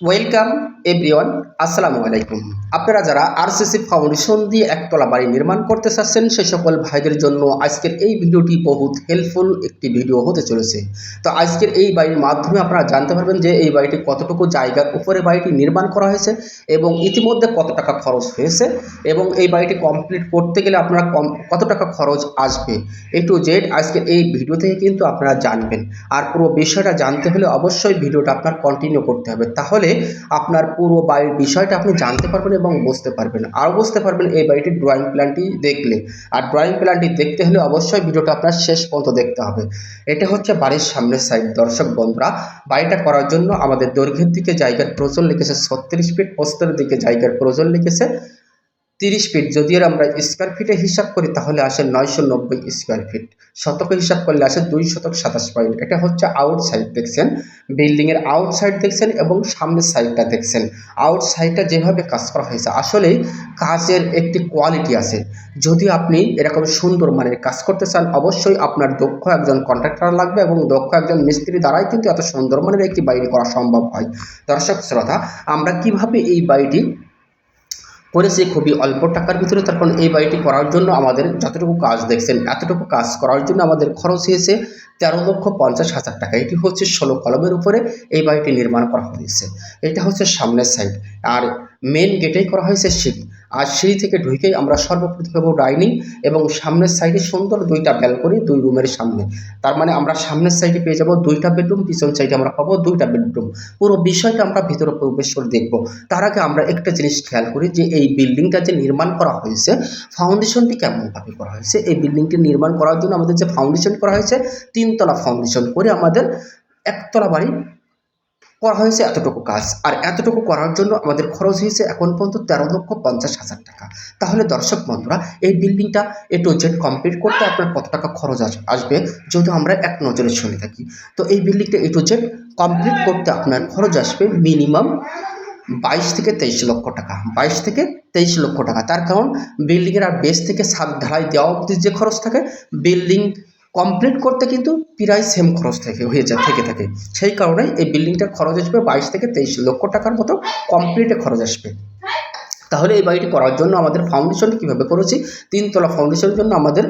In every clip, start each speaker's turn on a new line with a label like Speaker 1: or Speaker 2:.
Speaker 1: Welcome everyone আসসালামু আলাইকুম। আপনারা যারা আরসিসি ফাউন্ডেশন দিয়ে একতলা বাড়ি নির্মাণ করতে চাচ্ছেন সেই সকল ভাইদের জন্য আজকের এই ভিডিওটি বহুত হেল্পফুল একটি ভিডিও হতে চলেছে। তো আজকের এই বাড়ির মাধ্যমে আপনারা জানতে পারবেন যে এই বাড়িটি কতটুকু জায়গার উপরে বাড়িটি নির্মাণ করা হয়েছে এবং ইতিমধ্যে কত টাকা খরচ হয়েছে এবং এই বাড়িটি কমপ্লিট করতে গেলে আপনারা কম, কত টাকা খরচ আসবে? এ টু জেড আজকের এই ভিডিও থেকে কিন্তু আপনারা জানবেন। আর পুরো বিষয়টা জানতে হলে অবশ্যই ভিডিওটা আপনার কন্টিনিউ করতে হবে। তাহলে আপনার পুরো বাড়ির বিষয়টা আপনি জানতে পারবেন এবং বুঝতে পারবেন। আরও বুঝতে পারবেন এই বাড়িটির ড্রয়িং প্ল্যানটি দেখলে। আর ড্রয়িং প্ল্যানটি দেখতে হলে অবশ্যই ভিডিওটা আপনার শেষ পর্যন্ত দেখতে হবে। এটা হচ্ছে বাড়ির সামনের সাইড দর্শক বন্ধুরা। বাড়িটা করার জন্য আমাদের দৈর্ঘ্যের দিকে জায়গার প্রয়োজন লিখেছে ছত্রিশ ফিট প্রস্তরের দিকে জায়গার প্রয়োজন লিখেছে তিরিশ ফিট। যদি আমরা স্কোয়ার ফিটে হিসাব করি, তাহলে আসে নয়শো নব্বই স্কোয়ার ফিট শতকে হিসাব করলে আসে দুই শতক সাতাশ পয়েন্ট এটা হচ্ছে আউটসাইড দেখছেন। বিল্ডিংয়ের আউটসাইড দেখছেন এবং সামনের সাইডটা দেখছেন। আউটসাইডটা যেভাবে কাজ করা হয়েছে, আসলেই কাজের একটি কোয়ালিটি আছে। যদি আপনি এরকম সুন্দর মানের কাজ করতে চান, অবশ্যই আপনার দক্ষ একজন কন্ট্রাক্টর লাগবে এবং দক্ষ একজন মিস্ত্রি দ্বারাই কিন্তু এত সুন্দর মানের একটি বাড়ি করা সম্ভব হয়। দর্শক, শ্রোতা, আমরা কীভাবে এই বাড়িটি করেছি খুবই অল্প টাকার ভিতরে তখন এই বাড়িটি করার জন্য আমাদের যতটুকু কাজ দেখছেন, এতটুকু কাজ করার জন্য আমাদের খরচ হয়েছে তেরো লক্ষ পঞ্চাশ হাজার টাকা। এটি হচ্ছে ষোলো কলমের উপরে এই বাড়িটি নির্মাণ করা হয়েছে। এটা হচ্ছে সামনের সাইড আর মেন গেটেই করা হয়েছে সিঁড়ি আর সিঁড়ি থেকে ঢুকেই আমরা সর্বপ্রথম পাবো ডাইনিং এবং সামনের সাইডে সুন্দর দুইটা ব্যালকনি দুই রুমের সামনে। তার মানে আমরা সামনের সাইডে পেয়ে যাব দুইটা বেডরুম পিছন সাইডে আমরা পাবো দুইটা বেডরুম পুরো বিষয়টা আমরা ভিতরে প্রবেশ করে দেখব। তার আগে আমরা একটা জিনিস খেয়াল করি যে এই বিল্ডিংটা যে নির্মাণ করা হয়েছে ফাউন্ডেশনটি কেমনভাবে করা হয়েছে? এই বিল্ডিংটি নির্মাণ করার জন্য আমাদের যে ফাউন্ডেশন করা হয়েছে, তিনতলা ফাউন্ডেশন করে আমাদের একতলা বাড়ি করা হয়েছে এতটুকু কাজ। আর এতটুকু করার জন্য আমাদের খরচ হয়েছে এখন পর্যন্ত তেরো লক্ষ পঞ্চাশ হাজার টাকা। তাহলে দর্শক বন্ধুরা, এই বিল্ডিংটা এ টু জেড কমপ্লিট করতে আপনার কত টাকা খরচ আস- আসবে যদি আমরা এক নজরে শুনে থাকি? তো এই বিল্ডিংটা এ টু জেড কমপ্লিট করতে আপনার খরচ আসবে মিনিমাম বাইশ থেকে তেইশ লক্ষ টাকা। বাইশ থেকে তেইশ লক্ষ টাকা। তার কারণ বিল্ডিংয়ের আর বেস থেকে সাত ঢালাই দেওয়া অবধি যে খরচ থাকে বিল্ডিং কমপ্লিট করতে কিন্তু প্রায় সেম খরচ থেকে, হয়ে যায় থেকে থাকে। সেই কারণে এই বিল্ডিংটার খরচ আসবে বাইশ থেকে তেইশ লক্ষ টাকার মতো কমপ্লিটে খরচ আসবে। তাহলে এই বাড়িটি করার জন্য আমাদের ফাউন্ডেশন কীভাবে করেছি? তিনতলা ফাউন্ডেশনের জন্য আমাদের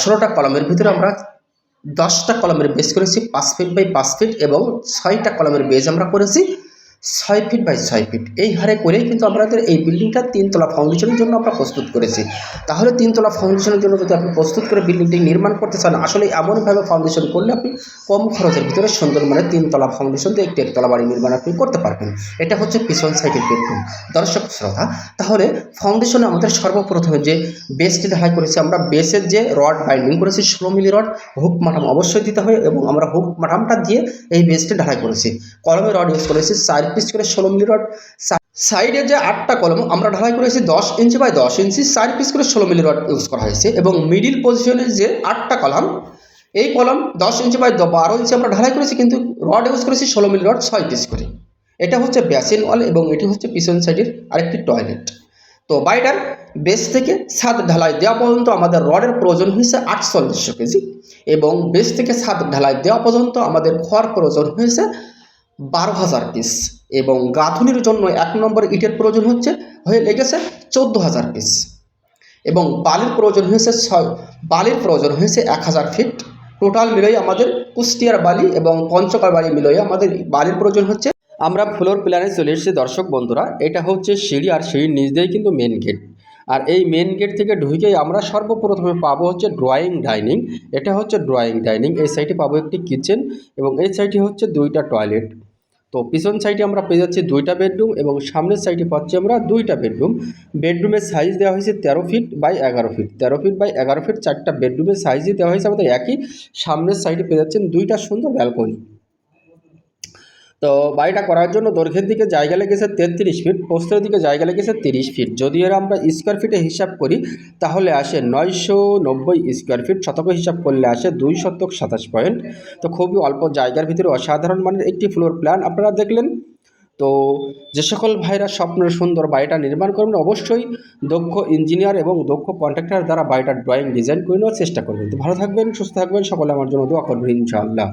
Speaker 1: ষোলোটা কলমের ভিতরে আমরা দশটা কলমের বেস করেছি, পাঁচ ফিট বাই পাঁচ ফিট এবং ছয়টা কলমের বেজ আমরা করেছি। ছয় ফিট বাই ছয় ফিট এই হারে করেই কিন্তু আমাদের এই বিল্ডিংটা তিনতলা ফাউন্ডেশনের জন্য আমরা প্রস্তুত করেছি। তাহলে তিনতলা ফাউন্ডেশনের জন্য যদি আপনি প্রস্তুত করে বিল্ডিংটি নির্মাণ করতে চান, আসলে এমনভাবে ফাউন্ডেশন করলে আপনি কম খরচের ভিতরে সুন্দর মানে তিনতলা ফাউন্ডেশন দিয়ে একটি একতলা বাড়ি নির্মাণ আপনি করতে পারবেন। এটা হচ্ছে পিছন সাইডের বেডরুম দর্শক শ্রোতা, তাহলে ফাউন্ডেশনে আমাদের সর্বপ্রথমে যে বেসটি ঢালাই করেছি, আমরা বেসের যে রড বাইন্ডিং করেছি, ষোলো মিলি রড হুক মাঠাম অবশ্যই দিতে হবে এবং আমরা হুক মাঠামটা দিয়ে এই বেসটি ঢালাই করেছি। কলমে রড ইউজ করেছি চার পিস করে ষোলো মিলি রড। সাইডে যে আটটা কলম, আমরা ঢালাই করেছি দশ ইঞ্চি বাই দশ ইঞ্চি, চার পিস করে ষোলো মিলি রড ইউজ করা হয়েছে এবং মিডিল পজিশনে যে আটটা কলাম, এই কলম দশ ইঞ্চি বাই বারো ইঞ্চি আমরা ঢালাই করেছি কিন্তু রড ইউজ করেছি ষোলো মিলি রড ছয় পিস করে। এটা হচ্ছে বেসিন ওয়াল এবং এটি হচ্ছে পিছন সাইডের আরেকটি টয়লেট তো বাড়িটার বেস থেকে ছাদ ঢালাই দেওয়া পর্যন্ত আমাদের রডের প্রয়োজন হয়েছে আটচল্লিশশো কেজি এবং বেস থেকে ছাদ ঢালাই দেওয়া পর্যন্ত আমাদের খড় প্রয়োজন হয়েছে বারো হাজার পিস এবং গাঁথুনির জন্য এক নম্বর ইটের প্রয়োজন হচ্ছে, হয়ে লেগেছে চোদ্দ হাজার পিস এবং বালির প্রয়োজন হয়েছে ছয় বালির প্রয়োজন হয়েছে এক হাজার ফিট টোটাল মিলিয়ে আমাদের কুষ্টিয়ার বালি এবং পঞ্চকার বালি মিলিয়ে আমাদের বালির প্রয়োজন হচ্ছে। আমরা ফ্লোর প্ল্যানে চলে এসেছি দর্শক বন্ধুরা, এটা হচ্ছে সিঁড়ি আর সিঁড়ির নিচ দিয়েই কিন্তু মেন গেট আর এই মেন গেট থেকে ঢুকেই আমরা সর্বপ্রথমে পাবো হচ্ছে ড্রয়িং ডাইনিং এটা হচ্ছে ড্রয়িং ডাইনিং এই সাইডে পাবো একটি কিচেন এবং এই সাইডে হচ্ছে দুইটা টয়লেট তো পিছন সাইডে আমরা পেয়ে যাচ্ছি দুইটা বেডরুম এবং সামনের সাইডে পাচ্ছি আমরা দুইটা বেডরুম বেডরুমের সাইজ দেওয়া হয়েছে তেরো ফিট বাই এগারো ফিট তেরো ফিট বাই এগারো ফিট চারটা বেডরুমের সাইজই দেওয়া হয়েছে আমাদের একই। সামনের সাইডে পেয়ে যাচ্ছেন দুইটা সুন্দর ব্যালকনি তো বাড়িটা করার জন্য দৈর্ঘ্যের দিকে জায়গা লেগেছে তেত্রিশ ফিট প্রস্থের দিকে জায়গা লেগেছে তিরিশ ফিট যদি এর আমরা স্কোয়ার ফিটে হিসাব করি, তাহলে আসে নয়শো নব্বই স্কোয়ার ফিট শতক হিসাব করলে আসে দুই শতক সাতাশ পয়েন্ট তো খুবই অল্প জায়গার ভিতরে অসাধারণ মানের একটি ফ্লোর প্ল্যান আপনারা দেখলেন। তো যে সকল ভাইরা স্বপ্নের সুন্দর বাড়িটা নির্মাণ করবেন, অবশ্যই দক্ষ ইঞ্জিনিয়ার এবং দক্ষ কন্ট্রাক্টর দ্বারা বাড়িটার ড্রয়িং ডিজাইন করে নেওয়ার চেষ্টা করবেন। তো ভালো থাকবেন, সুস্থ থাকবেন, সকলে আমার জন্য দোয়া করবেন ইনশাআল্লাহ।